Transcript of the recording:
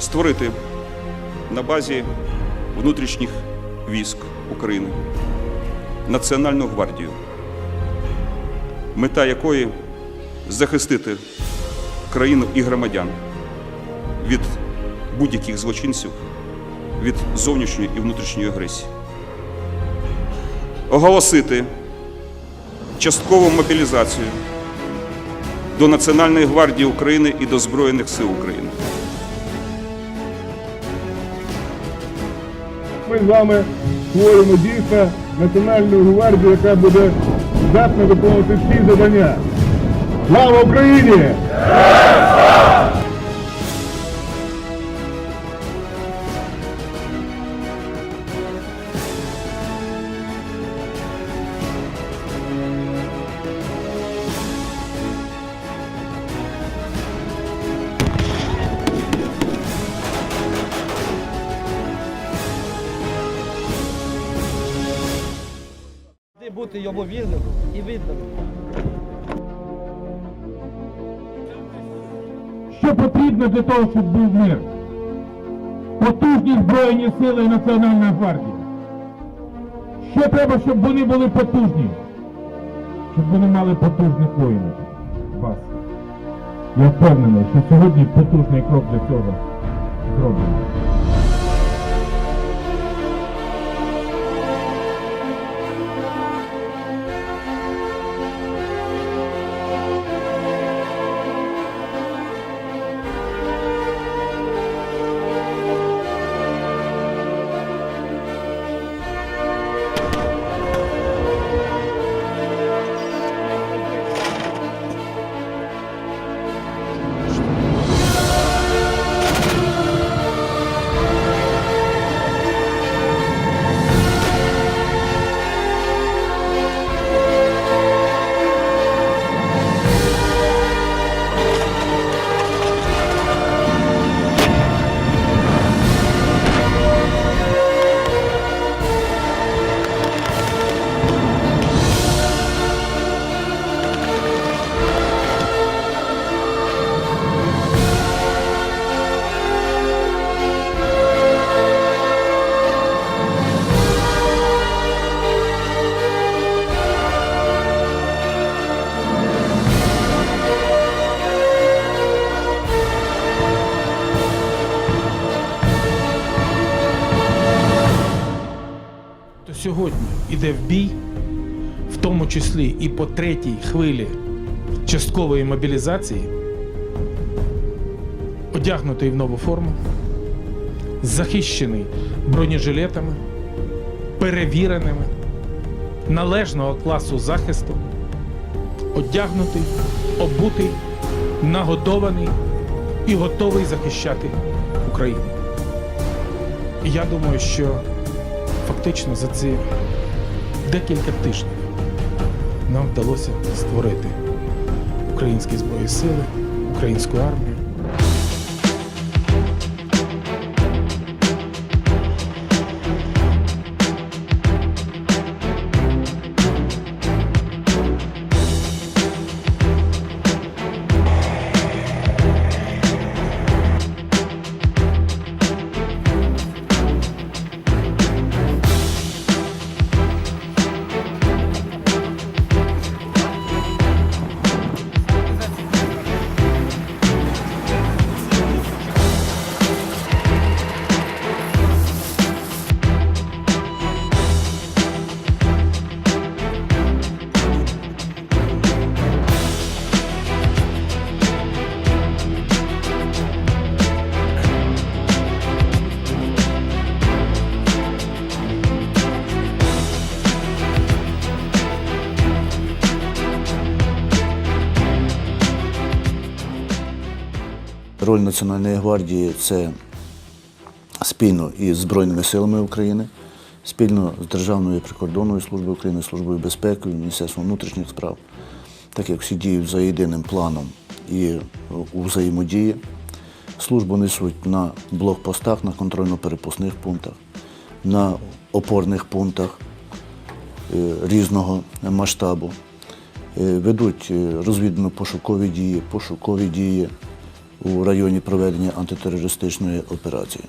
створити на базі внутрішніх військ України Національну гвардію, мета якої захистити країну і громадян від будь-яких злочинців, від зовнішньої і внутрішньої агресії. Оголосити часткову мобілізацію до Національної гвардії України і до Збройних сил України. З вами створимо дійсно національну гвардію, яка буде здатна виконувати всі завдання. Слава Україні! Бути йому вірним і відданим. Що потрібно для того, щоб був мир? Потужні Збройні сили і Національна гвардія. Що треба, щоб вони були потужні? Щоб вони мали потужних воїнів. Вас. Я впевнений, що сьогодні потужний крок для цього зроблено. Сьогодні йде в бій, в тому числі і по третій хвилі часткової мобілізації, одягнутий в нову форму, захищений бронежилетами, перевіреними, належного класу захисту, одягнутий, обутий, нагодований і готовий захищати Україну. І я думаю, що фактично за ці декілька тижнів нам вдалося створити українські збройні сили, українську армію. Роль Національної гвардії це спільно із Збройними силами України, спільно з Державною прикордонною службою України, Службою безпеки, Міністерством внутрішніх справ, так як всі діють за єдиним планом і у взаємодії. Службу несуть на блокпостах, на контрольно-перепускних пунктах, на опорних пунктах е, різного масштабу. Е, Ведуть е, розвідно-пошукові дії, пошукові дії, у районі проведення антитерористичної операції.